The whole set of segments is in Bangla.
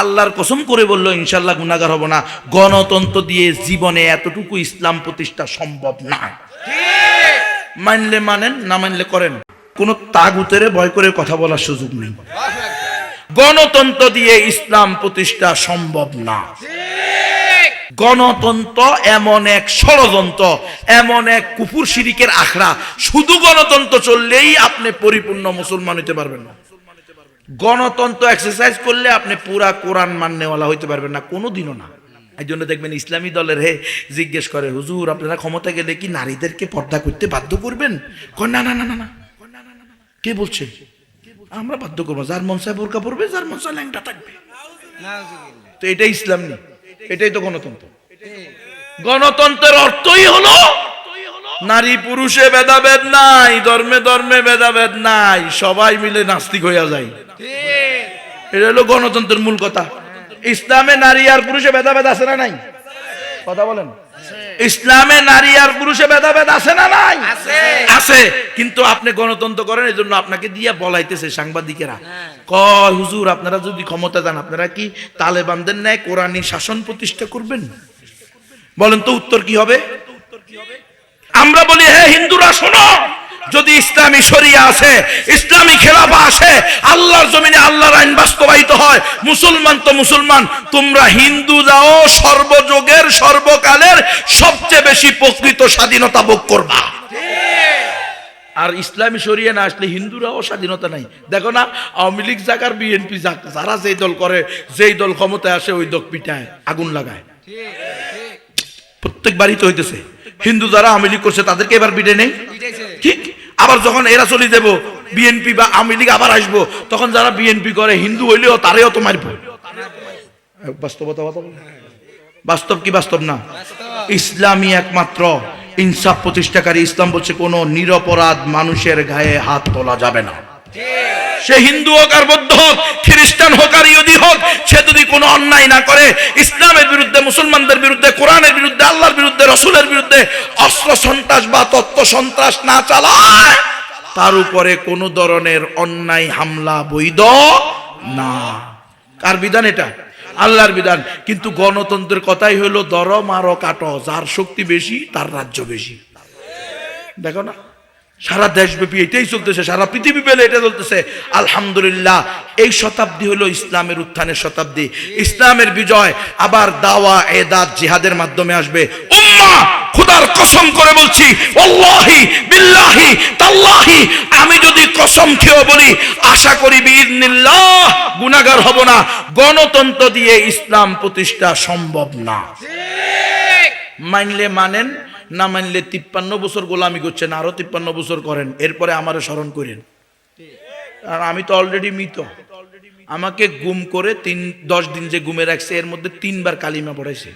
আল্লাহর কসম করে বলল ইনশাল্লাহ গুনাগার হব না। গণতন্ত্র দিয়ে জীবনে এতটুকু ইসলাম প্রতিষ্ঠা সম্ভব না। মানলে মানেন না মানলে করেন। কোন তাগুতের ভয় করে কথা বলার সুযোগ নেই। গণতন্ত্র দিয়ে ইসলাম প্রতিষ্ঠা সম্ভব না। গণতন্ত্র এমন এক ষড়যন্ত্র এমন এক কুপুর শিরিকের আখড়া। শুধু গণতন্ত্র চললেই আপনি পরিপূর্ণ মুসলমান হইতে পারবেন না। গণতন্ত্র এক্সারসাইজ করলে আপনি পুরা কোরআন মান্যওয়ালা হইতে পারবেন না কোনো দিনও না। এই জন্য দেখবেন ইসলামী দলের হে জিজ্ঞেস করে, হুজুর, আপনারা ক্ষমতা গেলে কি নারীদেরকে পর্দা করতে বাধ্য করবেন? না না না না না। কে বলছে? আমরা বাধ্য করব। যার মন চায় বোরকা পড়বে যার মন চায় ল্যাংটা থাকবে। তো এটাই ইসলাম নেই এটাই তো গণতন্ত্র। গণতন্ত্রের অর্থই হলো নারী পুরুষে ভেদাভেদ নাই ধর্মে ধর্মে ভেদাভেদ নাই সবাই মিলে নাস্তিক হইয়া যায়। এটা হলো গণতন্ত্রের মূল কথা। ইসলামে নারী আর পুরুষে ভেদাভেদ আছে না নাই? কথা বলেন। ইসলামে নারী আর পুরুষে ভেদাভেদ আছে না নাই? আছে। কিন্তু আপনি গণতন্ত্র করেন এই জন্য আপনাকে দিয়া বলাইতেছে সাংবাদিকেরা। কয় হুজুর আপনারা যদি ক্ষমতা দেন আপনারা কি তালেবানদের ন্যায় কোরআনী শাসন প্রতিষ্ঠা করবেন? বলেন তো উত্তর কি হবে? আমরা বলি হে হিন্দুরা শোনো। যদি ইসলামী শরিয়া আছে ইসলামী খেলাফা আসে আল্লাহর জমিনে আল্লাহর আইন বাস্তবায়িত হয় মুসলমান তো মুসলমান তোমরা হিন্দু যাও সর্বযুগের সর্বকালের সবচেয়ে বেশি প্রকৃত স্বাধীনতা ভোগ করবা। আর ইসলামী শরিয়া না আসলে হিন্দুরাও স্বাধীনতা নাই। দেখো না আওয়ামী লীগ জাকার বিএনপি যাক যারা যেই দল করে যেই দল ক্ষমতায় আসে ওই দল পিটায় আগুন লাগায়। প্রত্যেক বাড়িতে হইতেছে। হিন্দু যারা আওয়ামী লীগ করছে, তাদেরকে এবার বিটে নেই? ঠিক? আবার যখন এরা চলে যাব, বিএনপি বা আওয়ামী লীগ আবার আসব, তখন যারা বিএনপি করে, হিন্দু হইলেও তারেও তো মারবো। বাস্তব কি বাস্তব না? ইসলামী একমাত্র ইনসাফ প্রতিষ্ঠাকারী ইসলাম বলছে, কোনো নিরপরাধ মানুষের গায়ে হাত তোলা যাবে না। সে হিন্দু হোক আর বৌদ্ধ হোক, খ্রিস্টান হোক আর ইহুদি হোক, সে যদি কোনো অন্যায় না করে, ইসলামের বিরুদ্ধে, মুসলমানদের বিরুদ্ধে, কোরআনের বিরুদ্ধে, আল্লাহর বিরুদ্ধে, রসুলের বিরুদ্ধে অস্ত্র সন্ত্রাস বা তত্ত্ব সন্ত্রাস না চালায়, তার উপরে কোনো ধরনের অন্যায়, হামলা, বৈধ না। কার বিধান এটা? আল্লাহর বিধান। কিন্তু গণতন্ত্রের কথাই হলো দর মারো কাটো যার শক্তি বেশি, তার রাজ্য বেশি। দেখো না? সারা দেশব্যাপী এটাই চলতেছে সারা পৃথিবী পেলে এটা চলতেছে। আলহামদুলিল্লাহ এই শতাব্দী হলো ইসলামের উত্থানের শতাব্দী। ইসলামের বিজয় আবার দাওয়া এদাত জিহাদের মাধ্যমে আসবে। খুদার কসম করে বলছি বিল্লাহি তাল্লাহি আমি যদি কসম খেয়ে বলি আশা করি গুনাহগার হব না। গণতন্ত্র দিয়ে ইসলাম প্রতিষ্ঠা সম্ভব না। মানলে মানেন না মানলে তিপ্পান্ন বছর গোলামি করছেন, আরও তিপ্পান্ন বছর করেন, এরপরে আমারে স্মরণ করেন। আর আমি তো অলরেডি মৃত। আমাকে গুম করে তিন, দশ দিন যে গুমে রাখছে, এর মধ্যে তিনবার কালিমা পড়াইছে।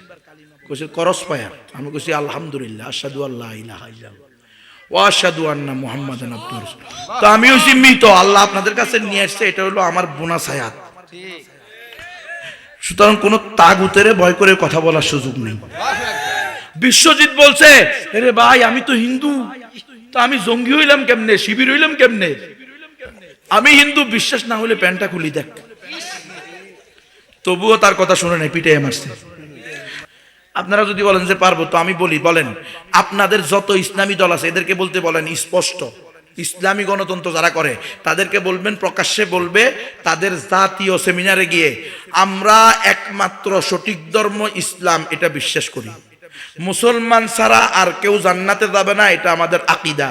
কইছে, করস পায়ার আমি কইছি, আলহামদুলিল্লাহ আসাদু আল্লাহ ইলাহা ইল্লাল্লাহ ওয়া আশহাদু আন্না মুহাম্মাদান আবদুহু রাসূল তো আমি হইছি মৃত। আল্লাহ আপনাদের কাছে নিয়ে আসছে, এটা হলো আমার বোনাস হায়াত। সুতরাং কোনো তাগুতের ভয় করে কথা বলার সুযোগ নেই। বিশ্বজিৎ বলছে আরে ভাই, আমি তো হিন্দু। তো আমি জঙ্গি হইলাম কেমনে? শিবির হইলাম কেমনে? আমি হিন্দু, বিশ্বাস না হলে প্যান্টটা খুলি দেখ। তবুও তার কথা শুনে নাই পিটে মারছে। আপনারা যদি বলেন যে পারব, তো আমি বলি, বলেন, আপনাদের যত ইসলামী দল আছে, এদেরকে বলতে বলেন স্পষ্ট। ইসলামী গণতন্ত্র যারা করে, তাদেরকে বলবেন, প্রকাশ্যে বলবে, তাদের জাতীয় সেমিনারে গিয়ে, আমরা একমাত্র সঠিক ধর্ম ইসলাম, এটা বিশ্বাস করি। মুসলমান ছাড়া আর কেউ জান্নাতে যাবে না, এটা আমাদের আকিদা।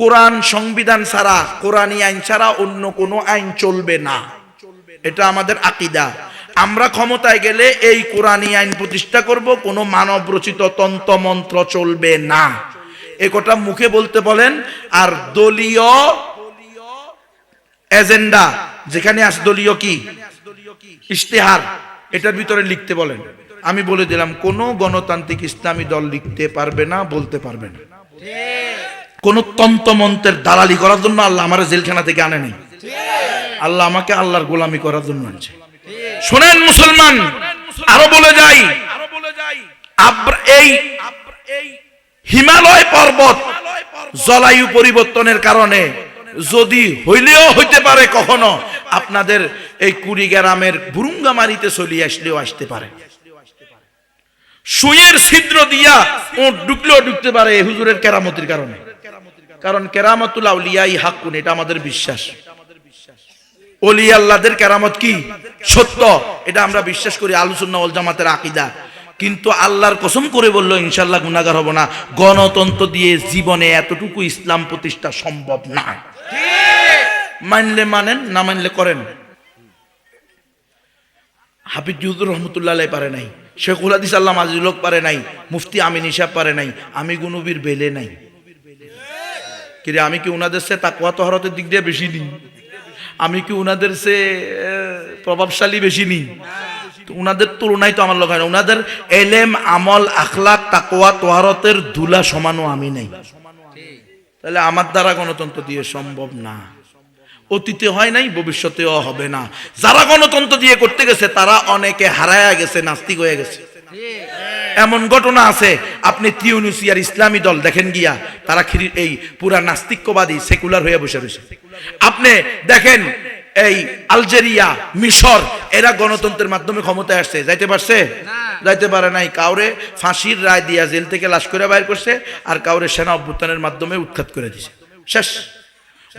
কোরআন সংবিধান ছাড়া, কোরআনী আইন ছাড়া অন্য কোনো আইন চলবে না। এটা আমাদের আকিদা। আমরা ক্ষমতায় গেলে এই কোরআনী আইন প্রতিষ্ঠা করব, কোনো মানব রচিত তন্ত্র মন্ত্র চলবে না। এ কথা মুখে বলতে বলেন, আর দলীয় এজেন্ডা, যেখানে আস দলীয় কি? ইশতেহার, এটার ভিতরে লিখতে বলেন। আমি বলে দিলাম, কোন গণতান্ত্রিক ইসলামী দল লিখতে পারবে না, বলতে পারবে না। কোন তন্ত্রমন্ত্রের দালালি করার জন্য আল্লাহ আমার জেলখানা থেকে আনেনি। আল্লাহ আমাকে আল্লাহর গোলামি করার জন্য আনছে। শোনেন মুসলমান, আরও বলে যাই এই হিমালয় পর্বত জলায়ু পরিবর্তনের কারণে যদি হইলেও হইতে পারে কখনো, আপনাদের এই কুড়িগ্রামের বুরুঙ্গামারিতে চলিয়ে আসলেও আসতে পারে। সুইয়ের ছিদ্র দিয়া ওট ঢুকলেও ঢুকতে পারে হুজুরের কেরামতির কারণে। কারণ কেরামতুল আউলিয়াই হাক্কুন, এটা আমাদের বিশ্বাস। অলি আল্লাহদের কেরামত কি? সত্য। এটা আমরা বিশ্বাস করি আলোচনা ওল জামাতের আকিদা। কিন্তু আল্লাহর কসম করে বলল ইনশাল্লাহ গুনাগার হব না। গণতন্ত্র দিয়ে জীবনে এতটুকু ইসলাম প্রতিষ্ঠা সম্ভব না। মানলে মানেন, না মানলে করেন। হাফিজ রহমতুল্লাহ পারে নাই। শেখুল হাদিস আল্লাহ আজিজুলক পারে নাই, মুফতি আমিন ইসাব পারে নাই, আমি গুনবির বেলে নাই। কিরে, আমি কি উনাদের সে তাকুয়া তহরতের দিক দিয়ে বেশি নিই আমি কি উনাদের সে প্রভাবশালী বেশি নিই তো উনাদের তুলনায় তো আমার লোক হয় না। উনাদের এলেম, আমল, আখলাক তাকোয়া তোহারতের ধুলা সমানও আমি নাই। তাহলে আমার দ্বারা গণতন্ত্র দিয়ে সম্ভব না। অতীতে হয় নাই, ভবিষ্যতেও হবে না। যারা গণতন্ত্র দিয়ে করতে গেছে, তারা অনেকে হারায়া গেছে, নাস্তিক হয়ে গেছে। এমন ঘটনা আছে, আপনি তিউনিসিয়ার ইসলামী দল দেখেন গিয়া, তারা এই পুরা নাস্তিক্যবাদী সেকুলার হয়ে বসে রয়েছে। আপনি দেখেন, এই আলজেরিয়া, মিশর, এরা গণতন্ত্রের মাধ্যমে ক্ষমতায় আসছে। যাইতে পারছে? যাইতে পারে নাই। কাউরে ফাঁসির রায় দিয়া জেল থেকে লাশ করে বাইর করছে, আর কাউরে সেনা অভ্যুত্থানের মাধ্যমে উৎখাত করে দিছে। শেষ।